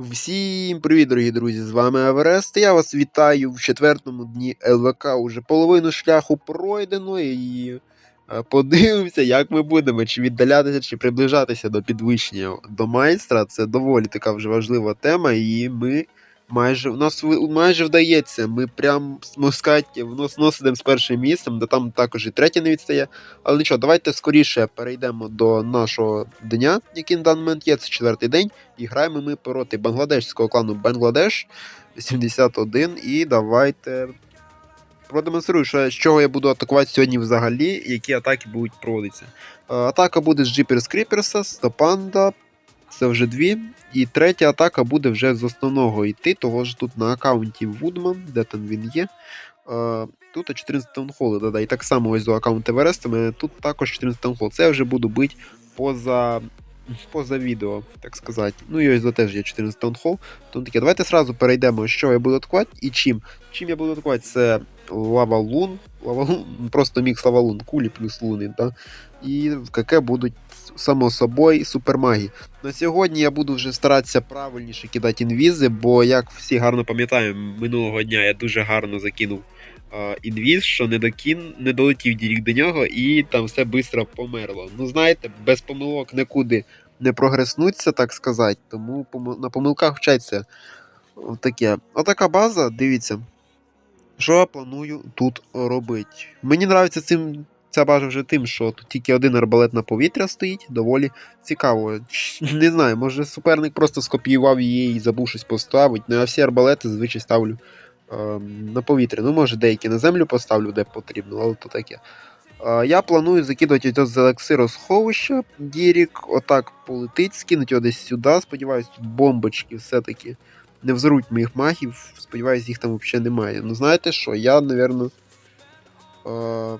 Всім привіт, дорогі друзі! З вами Еверест. Я вас вітаю в четвертому дні ЛВК. Уже половину шляху пройдено і е, подивимося, як ми будемо, чи віддалятися, чи приближатися до підвищення до майстра. Це доволі така вже важлива тема, і ми майже у нас майже вдається. Ми прям можна сказати, внос носидемо з першим місцем, де там також і третє не відстає. Але нічого, давайте скоріше перейдемо до нашого дня, який на даний момент є. Це четвертий день. І граємо ми проти бангладешського клану Бангладеш 81. І давайте продемонструю, що, з чого я буду атакувати сьогодні взагалі, які атаки будуть проводитися. Е, Атака буде з Jeepers Creepers, Стопанда, це вже дві. І третя атака буде вже з основного йти, того ж тут на аккаунті Woodman, де там він є. Е, Тут 14 таунхоли додай. І так само ось до аккаунту мене тут також 14 таунхол. Це я вже буду бити поза поза відео, так сказати. Ну і ось до теж є 14 таунхол. Тому таке, давайте сразу перейдемо, що я буду атакувати і чим. Чим я буду атакувати, це лавалун. Лавалун, просто мікс лавалун, кулі плюс луни, да? І в будуть, само собою, супермаги. На сьогодні я буду вже старатися правильніше кидати інвізи, бо, як всі гарно пам'ятаємо, минулого дня я дуже гарно закинув е, інвіз, що не, докін, не долетів дірік до нього, і там все швидко померло. Ну, знаєте, без помилок нікуди не прогреснуться, так сказати, тому на помилках вчаться. Таке. Отака база, дивіться. Що я планую тут робити? Мені подобається цим. Ця база вже тим, що тут тільки один арбалет на повітря стоїть, доволі цікаво. Не знаю, може суперник просто скопіював її і забув щось поставити. Ну я всі арбалети зазвичай ставлю ем, на повітря. Ну, може, деякі на землю поставлю, де потрібно, але то таке. Е, Я планую закидувати з елексиру сховища. Дірік отак полетить, скинуть його десь сюди. Сподіваюсь, тут бомбочки все-таки не взоруть моїх магів. Сподіваюсь, їх там взагалі немає. Ну, знаєте що, я, напевно, е,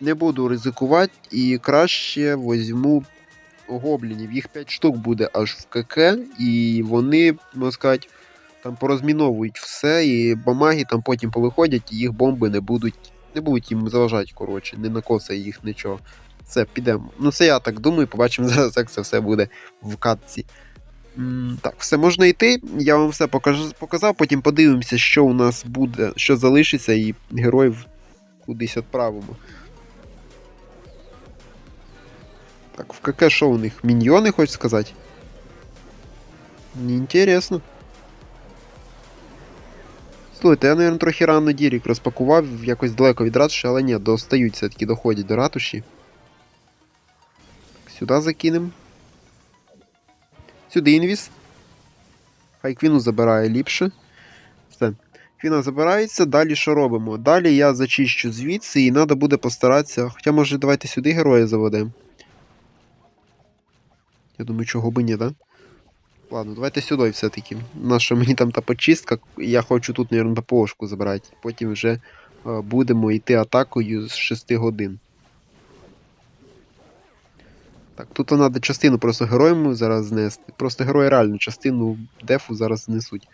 не буду ризикувати і краще візьму гоблінів. Їх 5 штук буде аж в КК, і вони, можна сказати, там порозміновують все, і бамаги там потім повиходять, і їх бомби не будуть, не будуть їм заважати, коротше, не накосає їх нічого. Все, підемо. Ну, це я так думаю, побачимо зараз, як це все буде в катці. Так, все можна йти. Я вам все покаж- показав, потім подивимося, що у нас буде, що залишиться, і героїв кудись відправимо. Так, в КК що у них? Міньйони, хочеш сказати? Неінтересно. Слухайте, я, мабуть, трохи рано Дірік розпакував, якось далеко від ратуші, але ні, достають все-таки доходять до ратуші. Сюди закинемо. Сюди інвіз. Хай квіну забирає ліпше. Все. Квіна забирається, далі що робимо? Далі я зачищу звідси і треба буде постаратися. Хоча, може, давайте сюди героя заведемо. Я думаю, чого би ні, да? Ладно, давайте сюди все-таки. Наша мені там та почистка. Я хочу тут, мабуть, ППОшку забрати. Потім вже е, будемо йти атакою з 6 годин. Так, тут треба частину просто героям зараз знести. Просто герої реально частину дефу зараз знесуть.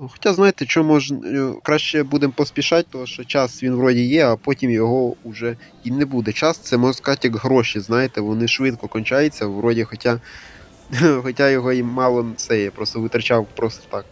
О, Хоча, знаєте, що можна Краще будемо поспішати, тому що час він вроді є, а потім його вже і не буде. Час це можна сказати як гроші, знаєте, вони швидко кончаються, вроді, хоча, хоча його і мало це я просто витрачав просто так.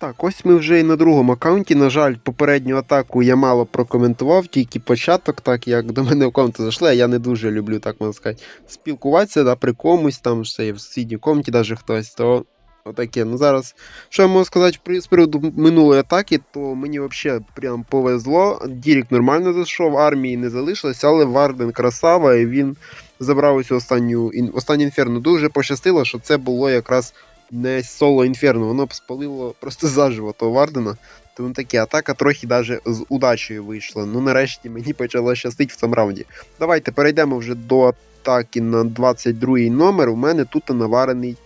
Так, ось ми вже і на другому аккаунті. На жаль, попередню атаку я мало прокоментував, тільки початок, так як до мене в комнату зайшли, а я не дуже люблю, так можна сказати, спілкуватися да, при комусь, там все є в сусідній комнаті, навіть хтось, то отаке. Ну зараз, що я можу сказати з приводу минулої атаки, то мені взагалі прям повезло. Дірік нормально зайшов, армії не залишилось, але Варден красава, і він забрав ось останню ін- останнє інферно. Дуже пощастило, що це було якраз не соло інферно, воно спалило просто заживо того Вардена. Тому таке, атака трохи даже з удачею вийшла. Ну нарешті мені почало щастить в цьому раунді. Давайте перейдемо вже до атаки на 22-й номер. У мене тут наварений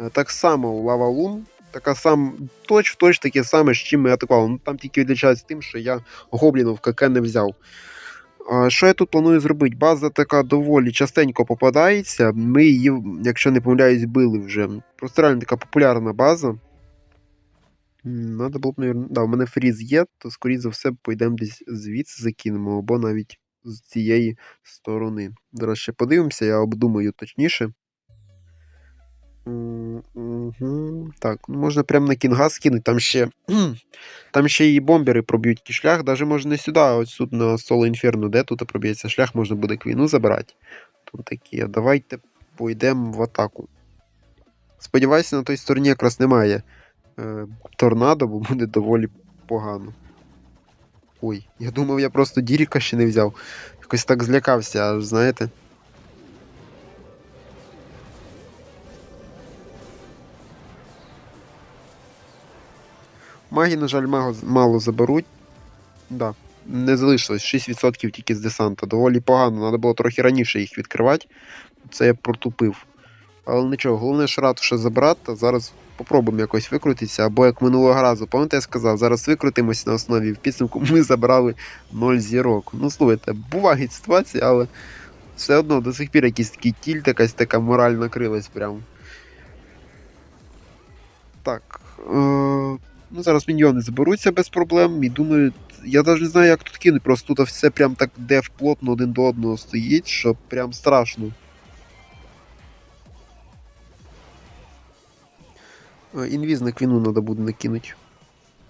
е, так само лавалун. Така сам точ в точ таке саме, з чим ми атакували. Ну там тільки відлічається тим, що я гоблінов КК не взяв. Що я тут планую зробити? База така доволі частенько попадається. Ми її, якщо не помиляюсь, били вже. Просто реально така популярна база. Надо було б, навірно, да, у мене фріз є, то скоріше за все пойдемо десь звідси закинемо, або навіть з цієї сторони. Зараз ще подивимося, я обдумаю точніше. Мгм. Так, ну можна прямо на кінга скинути, там ще. Там ще і бомбери проб'ють ті шлях, даже можна не сюди, а ось тут на Соло Інферно, де тут проб'ється шлях, можна буде квіну забирати. Тут такі, а давайте пойдемо в атаку. Сподіваюся, на той стороні якраз немає е, торнадо, бо буде доволі погано. Ой, я думав, я просто Діріка ще не взяв. Якось так злякався, аж знаєте. Маги, на жаль, мало, мало заберуть. Да, не залишилось 6% тільки з десанта. Доволі погано, треба було трохи раніше їх відкривати. Це я протупив. Але нічого, головне ж ратуша забрати, зараз попробуємо якось викрутитися. Або як минулого разу, пам'ятаєте, я сказав, зараз викрутимося на основі. В підсумку ми забрали 0 зірок. Ну, слухайте, бувають ситуації, але все одно до сих пір якийсь такий тільт, якась така мораль накрилась прям. Так. Е- Ну, зараз міньйони заберуться без проблем. І думаю, я навіть не знаю, як тут кинуть. Просто тут все прям так дев плотно один до одного стоїть, що прям страшно. Е, Інвіз на треба буде накинути.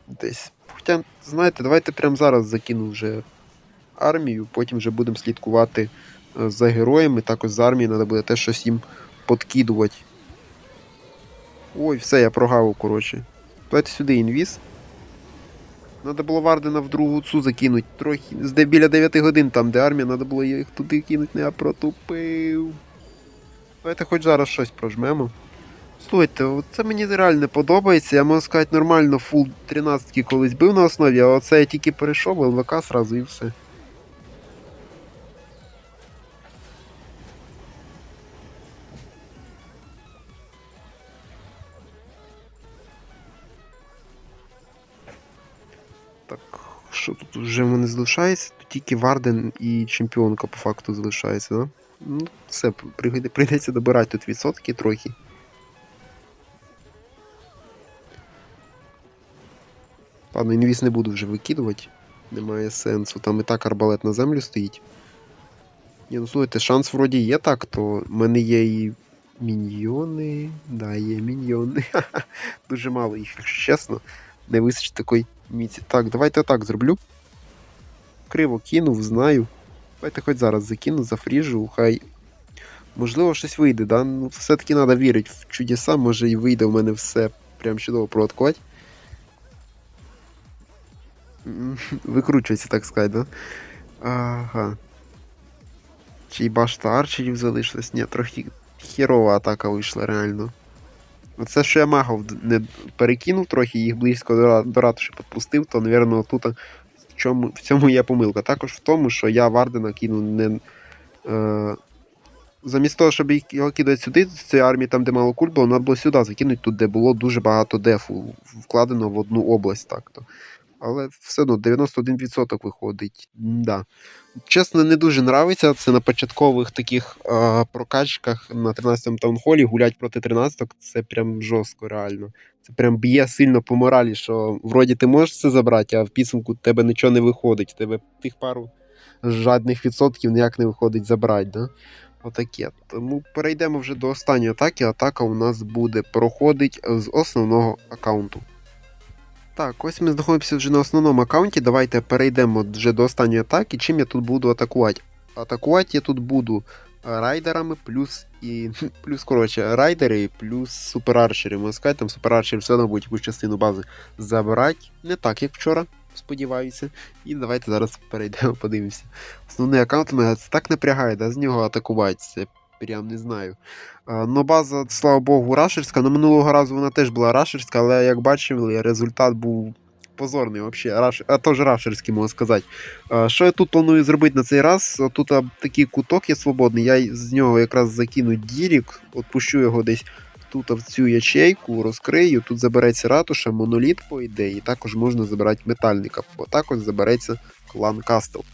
Десь. Хоча, знаєте, давайте прямо зараз закину вже армію, потім вже будемо слідкувати е, за героями. Також з армії треба буде теж щось їм подкидувати. Ой, все, я прогавив, коротше. Давайте сюди інвіз. Надо було Вардена в другу цу закинути. Трохи. Де біля 9 годин там, де армія, треба було їх туди кинути, не я протупив. Давайте хоч зараз щось прожмемо. Слухайте, це мені реально подобається. Я можу сказати, нормально фул 13 колись бив на основі, а оце я тільки перейшов, ЛВК сразу і все. Залишається? Тут тільки Варден і чемпіонка по факту залишається, да? Ну, все, прийдеться добирати тут відсотки трохи. Ладно, інвіз не буду вже викидувати. Немає сенсу. Там і так арбалет на землю стоїть. Ні, ну слухайте, шанс вроді є так, то в мене є і міньйони. Да, є міньйони. Дуже мало їх, якщо чесно. Не вистачить такої міці. Так, давайте так зроблю. Криво кинув, знаю. Давайте хоч зараз закину, зафріжу, хай. Можливо, щось вийде, да? Ну, все-таки треба вірити в чудеса, може і вийде в мене все прям чудово проводкувати. Викручується, так сказати, да? Ага. Чи башта арчерів залишилась? Ні, трохи херова атака вийшла, реально. Оце, що я магов не перекинув трохи, їх близько до, ратуші підпустив, то, напевно, тут чому, в цьому є помилка. Також в тому, що я Вардена кину не. Е, замість того, щоб його кидати сюди, з цієї армії, там, де мало куль було, треба було сюди закинути, тут, де було дуже багато дефу, вкладено в одну область так-то. Але все одно 91% виходить. Да. Чесно, не дуже нравиться. Це на початкових таких е, прокачках на 13-му таунхолі гулять проти 13-ок, це прям жорстко, реально. Це прям б'є сильно по моралі, що вроді ти можеш це забрати, а в підсумку тебе нічого не виходить. Тебе тих пару жадних відсотків ніяк не виходить забрати. Да? Отаке. Тому перейдемо вже до останньої атаки. Атака у нас буде проходить з основного аккаунту. Так, ось ми знаходимося вже на основному аккаунті. Давайте перейдемо вже до останньої атаки. Чим я тут буду атакувати? Атакувати я тут буду е, райдерами, плюс і. плюс, коротше, райдери, плюс суперарчери. Можна сказати, там суперарчери все одно будуть якусь частину бази забирати. Не так, як вчора, сподіваюся. І давайте зараз перейдемо, подивимося. Основний аккаунт мене це так напрягає, да, з нього атакувати. Прям не знаю. Ну, база, слава Богу, рашерська. Ну, минулого разу вона теж була рашерська, але як бачили, результат був позорний. Взагалі, раш... а теж рашерський, можна сказати. Що я тут планую зробити на цей раз? Тут такий куток є свободний. Я з нього якраз закину дірік, отпущу його десь тут в цю ячейку, розкрию. Тут забереться ратуша, моноліт, по ідеї, також можна забирати метальника. Бо також забереться клан Кастел.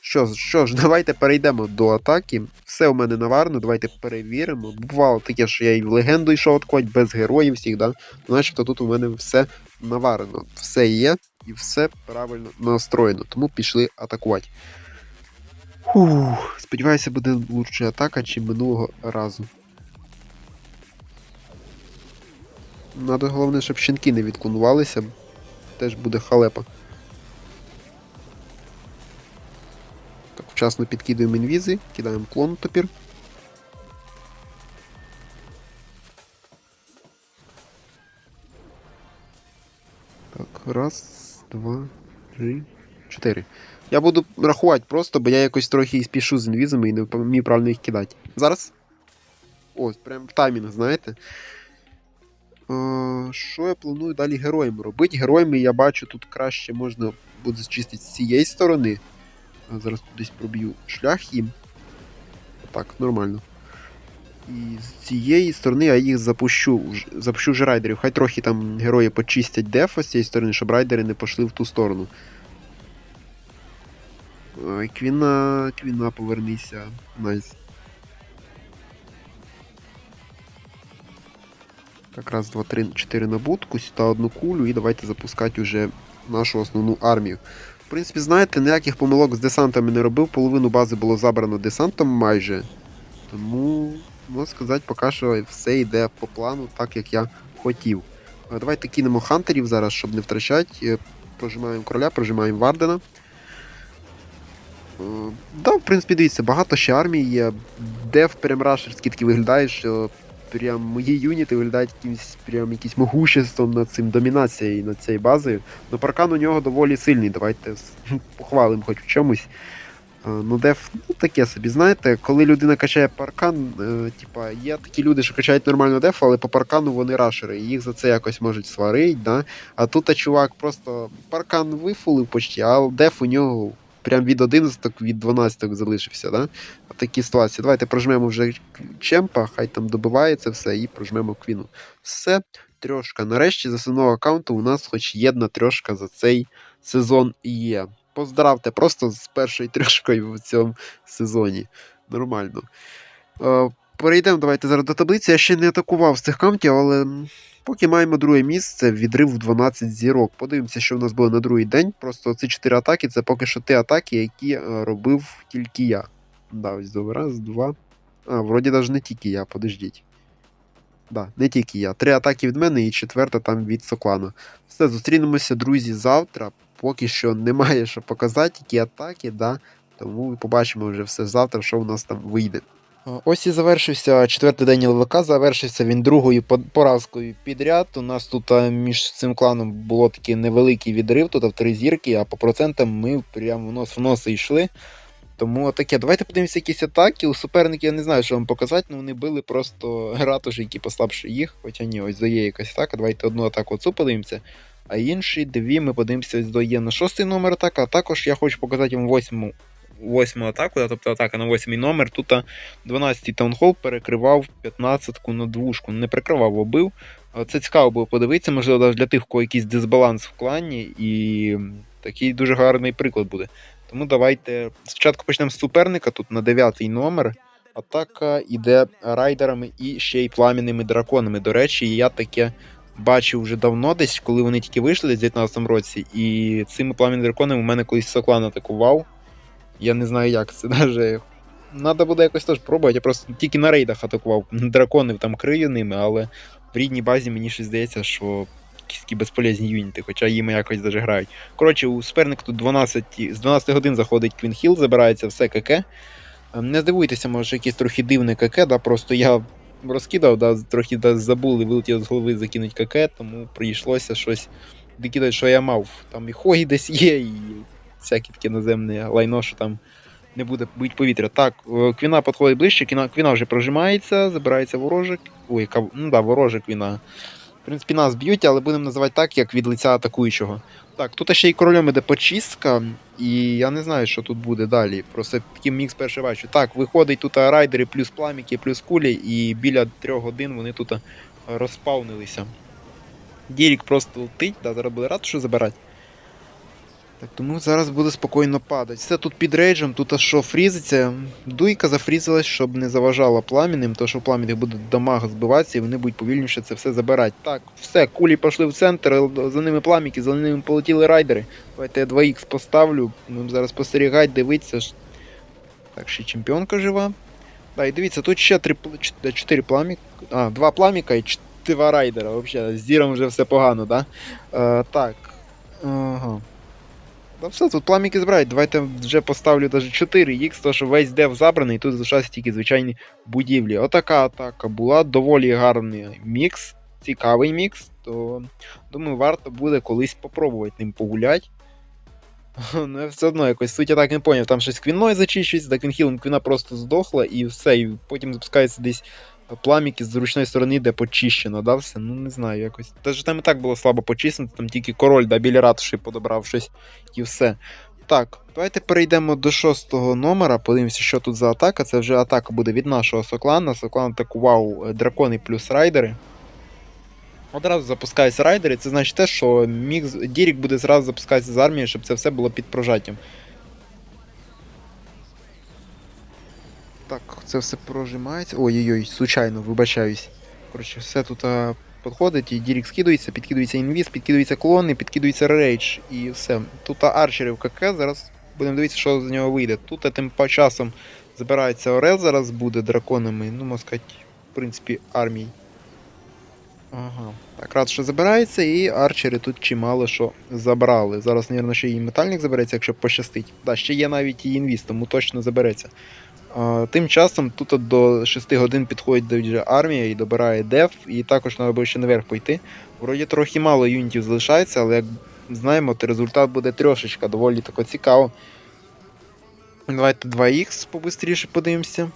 Що, ж- що ж, давайте перейдемо до атаки. Все у мене наварно, давайте перевіримо. Бувало таке, що я і в легенду йшов атакувати без героїв всіх, да? Начебто тут у мене все наварено. Все є і все правильно настроєно. Тому пішли атакувати. Фух, сподіваюся, буде лучша атака, ніж минулого разу. Надо головне, щоб щенки не відклонувалися. Теж буде халепа. Вчасно підкидуємо інвізи, кидаємо клон топір. Так, раз, два, три, чотири. Я буду рахувати просто, бо я якось трохи і спішу з інвізами і не вмію правильно їх кидати. Зараз. Ось, прям таймінг, знаєте. Що я планую далі героями робити? Героями я бачу, тут краще можна буде зчистити з цієї сторони. Зараз тут десь проб'ю шлях їм. Так, нормально. І з цієї сторони я їх запущу. Запущу вже райдерів. Хай трохи там герої почистять дефа з цієї сторони, щоб райдери не пішли в ту сторону. Ой, квіна, квіна, повернися. Найс. Так, раз, два, три, чотири на сюди одну кулю і давайте запускати уже нашу основну армію. В принципі, знаєте, ніяких помилок з десантами не робив, половину бази було забрано десантом майже. Тому, можна сказати, поки що все йде по плану, так як я хотів. Давайте кинемо хантерів зараз, щоб не втрачати. Е, Прожимаємо короля, прожимаємо Вардена. Е, Да, в принципі, дивіться, багато ще армій є. Дев прям рашерський такий виглядає, що прям мої юніти виглядають якимось прям якимось могуществом над цим домінацією над цією базою. Ну, паркан у нього доволі сильний. Давайте похвалимо хоч в чомусь. Ну, деф, ну таке собі, знаєте, коли людина качає паркан, е, типа, є такі люди, що качають нормально деф, але по паркану вони рашери, і їх за це якось можуть сварити, да? А тут а чувак просто паркан вифулив почти, а деф у нього прям від 11 від 12 залишився, да? От такі ситуації. Давайте прожмемо вже чемпа, хай там добивається все, і прожмемо квіну. Все, трьошка. Нарешті з основного аккаунту у нас хоч єдна трьошка за цей сезон є. Поздравте просто з першою трьошкою в цьому сезоні. Нормально. Е, перейдемо давайте зараз до таблиці. Я ще не атакував з цих каунтів, але поки маємо друге місце, відрив в 12 зірок. Подивимося, що в нас буде на другий день. Просто ці 4 атаки це поки що ті атаки, які е, робив тільки я. Да, ось добре. Раз, два. А, вроді навіть не тільки я, подождіть. Да, не тільки я. Три атаки від мене і четверта там від Соклана. Все, зустрінемося, друзі, завтра. Поки що немає що показати, які атаки, да. Тому побачимо вже все завтра, що у нас там вийде. Ось і завершився четвертий день ЛВК. Завершився він другою поразкою підряд. У нас тут між цим кланом було такий невеликий відрив, тут в три зірки, а по процентам ми прямо нос в нос йшли. Тому таке, давайте подивимося якісь атаки. У суперників я не знаю, що вам показати, але вони били просто ратуші, які послабше їх. Хоча ні, ось є якась атака. Давайте одну атаку оцю подивимося. А інші дві ми подивимося ось до є на шостий номер атака. А також я хочу показати вам восьму, восьму атаку, тобто атака на восьмий номер. Тут 12-й таунхол перекривав 15-ку на двушку. Не прикривав, а бив. Це цікаво було подивитися, можливо, навіть для тих, у кого якийсь дисбаланс в клані, і такий дуже гарний приклад буде. Тому давайте спочатку почнемо з суперника. Тут на 9-й номер. Атака іде райдерами і ще й плам'яними драконами. До речі, я таке бачив вже давно, десь коли вони тільки вийшли десь в 19 році. І цими плам'яними драконами у мене колись Соклан атакував. Я не знаю, як це навіть. Надо буде якось теж пробувати. Я просто тільки на рейдах атакував. Драконів там крию ними, але в рідній базі мені щось здається, що якісь такі безполезні юніти, хоча їм якось даже грають. Коротше, у суперник тут 12, з 12 годин заходить Квін Хіл, забирається все КК. Е, Не здивуйтеся, може якесь трохи дивне КК, да, просто я розкидав, да, трохи да, забули, вилетіло з голови закинуть КК, тому прийшлося щось докидати, що я мав. Там і хогі десь є, і всяке таке наземне лайно, що там не буде бить повітря. Так, е, квіна підходить ближче, квіна, квіна вже прожимається, забирається ворожик. Ой, яка, ну да, ворожик квіна. В принципі, нас б'ють, але будемо називати так, як від лиця атакуючого. Так, тут ще й королем іде почистка, і я не знаю, що тут буде далі. Просто такий мікс перший бачу. Так, виходить тут райдери плюс пламіки, плюс кулі, і біля трьох годин вони тут е, розпавнилися. Дірік просто летить, да, зараз буде ратушу забирати. Так, тому зараз буде спокійно падати. Все тут під рейджем, тут аж що фрізиться. Дуйка зафрізилась, щоб не заважала пламінним, тому що пламінних буде дамаг збиватися і вони будуть повільніше це все забирати. Так, все, кулі пішли в центр, за ними пламіки, за ними полетіли райдери. Давайте я 2х поставлю, будемо зараз спостерігати, дивитися. Так, ще чемпіонка жива. Да, і дивіться, тут ще 3, 4 пламіка. А, 2 пламіка і 4 райдера. Взагалі, з зіром вже все погано, да? Е, так. Ага. Да все, тут пламіки збирають. Давайте вже поставлю навіть 4 х то що весь дев забраний, тут залишаються тільки звичайні будівлі. Отака атака була, доволі гарний мікс, цікавий мікс, то думаю, варто буде колись попробувати ним погуляти. Ну, все одно якось суть я так не поняв. Там щось квіною зачищується, да квінхілом квіна просто здохла і все, і потім запускається десь пламіки з зручної сторони, де почищено, да, все? Ну не знаю, якось. Та ж там і так було слабо почистено, там тільки король, да, біля ратуші подобрав щось і все. Так, давайте перейдемо до шостого номера, подивимося, що тут за атака. Це вже атака буде від нашого соклана. Соклан е, дракони плюс райдери. Одразу запускаються райдери, це значить те, що мікс Дірік буде зразу запускатися з армії, щоб це все було під прожаттям. Так, це все прожимається. Ой-ой-ой, случайно, вибачаюсь. Коротше, все тут а, підходить, і Дірік скидується, підкидується інвіз, підкидується клони, підкидується рейдж, і все. Тут а, арчери КК, зараз будемо дивитися, що з нього вийде. Тут тим по часом збирається Орел, зараз буде драконами, ну, можна сказати, в принципі, армій. Ага. Так, рад, що забирається, і арчери тут чимало що забрали. Зараз, мабуть, ще і метальник забереться, якщо пощастить. Так, ще є навіть і інвіз, тому точно забереться. Тим часом тут до 6 годин підходить вже армія і добирає деф, і також треба ще наверх пойти. Вроді трохи мало юнітів залишається, але як знаємо, то результат буде трошечка доволі тако цікаво. Давайте 2х побистріше подивимося.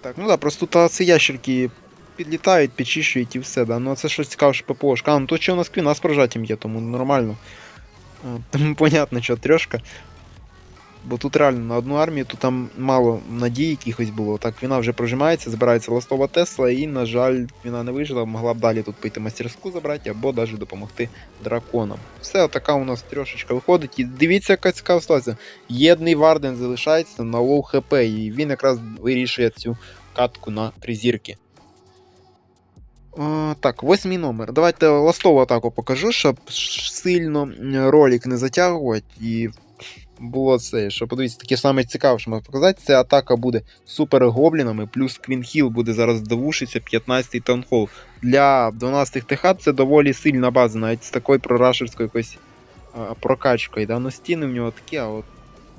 Так, ну да, просто тут ці ящерки підлітають, підчищують і все, да. Ну це щось цікаве, ППОшка. А, ну тут ще у нас квіна з прожаттям є, тому нормально. А, Тому понятно, що трьошка. Бо тут реально на одну армію тут там мало надій якихось було. Так, війна вже прожимається, збирається ластова Тесла, і, на жаль, війна не вижила, могла б далі тут пойти мастерську забрати, або навіть допомогти драконам. Все, така у нас трьошечка виходить. І дивіться, яка цікава ситуація. Єдний Варден залишається на лоу хп, і він якраз вирішує цю катку на три зірки. О, так, восьмий номер. Давайте ластову атаку покажу, щоб сильно м, ролик не затягувати і було це, що подивіться, таке саме цікаве, що можна показати. Це атака буде супер гоблінами, плюс Квінхіл буде зараз довушиться 15-й таунхол. Для 12 ТХ це доволі сильна база, навіть з такою прорашерською якось прокачкою. Да? Ну, стіни в нього такі, а от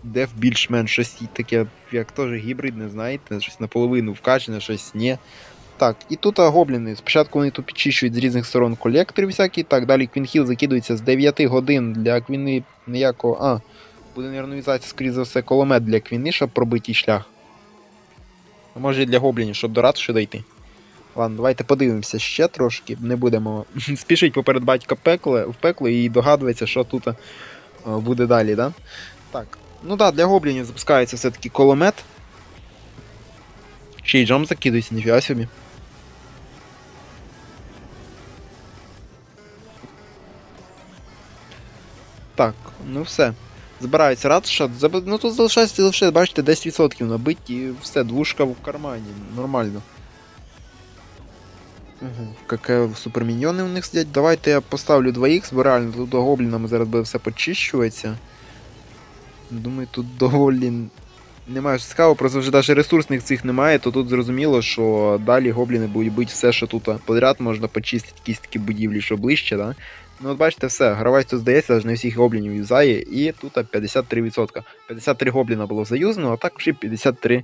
деф більш-менш щось таке, як теж гібридне, знаєте, щось наполовину вкачане, щось ні. Так, і тут гобліни. Спочатку вони тут підчищують з різних сторон колектори всякі. Так, далі Квінхіл закидується з 9 годин для квіни ніякого. А, буде, в'язатися, скоріше за все, коломет для квіни, щоб пробити шлях. А може і для гоблінів, щоб до ратуші дойти. Ладно, давайте подивимося ще трошки. Не будемо спішить поперед батька пекло, в пекло і догадуватися, що тут буде далі, да? Так. Ну так, да, для гоблінів запускається все-таки коломет. Ще й джам закидується, ніфіга собі. Так, ну все. Збирається ратуша. Ну тут залишається лише, бачите, 10% набить і все, двушка в кармані. Нормально. Угу. Каке суперміньйони у них сидять. Давайте я поставлю 2х, бо реально тут гоблінами зараз буде все почищується. Думаю, тут доволі Немає що цікаво, просто вже навіть ресурсних цих немає, то тут зрозуміло, що далі гобліни будуть бити все, що тут подряд можна почистити якісь такі будівлі, що ближче, да? Ну от бачите, все, гравець тут здається, аж не всіх гоблінів юзає, і тут 53%. 53 гобліна було заюзано, а також і 53%.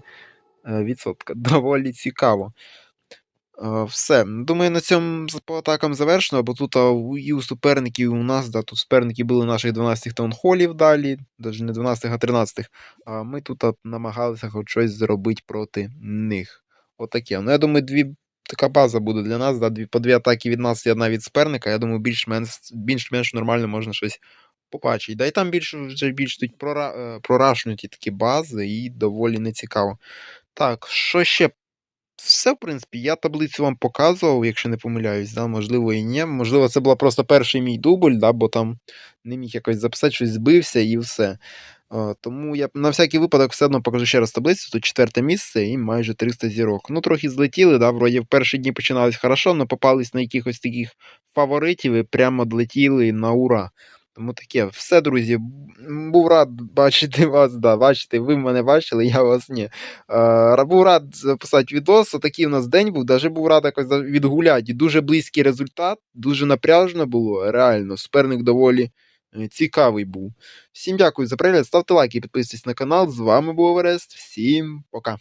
е. Доволі цікаво. Все. Думаю, на цьому по атакам завершено, бо тут а, і у суперників, і у нас, да, тут суперники були наших 12 таунхолів далі, навіть не 12, а 13. А ми тут а, намагалися хоч щось зробити проти них. Отаке. Ну, я думаю, дві. Така база буде для нас, да, дві, по дві атаки від нас і одна від суперника. Я думаю, більш-менш більш-менш нормально можна щось побачити. Да і там більш вже більш тут прора, е, прорашнуті такі бази і доволі нецікаво. Так, що ще все, в принципі, я таблицю вам показував, якщо не помиляюсь, да, можливо, і ні. Можливо, це була просто перший мій дубль, да, бо там не міг якось записати, щось збився і все. Е, Тому я на всякий випадок все одно покажу ще раз таблицю. Тут четверте місце і майже 300 зірок. Ну, трохи злетіли, да, вроді в перші дні починались хорошо, але попались на якихось таких фаворитів і прямо злетіли на ура. Тому таке, все, друзі. Був рад бачити вас, да, бачите, ви мене бачили, я вас ні. Е, був рад записати відос. Такий у нас день був. Даже був рад якось відгуляти. Дуже близький результат, дуже напряжно було. Реально, суперник доволі е, цікавий був. Всім дякую за перегляд. Ставте лайки, підписуйтесь на канал. З вами був Орест. Всім пока.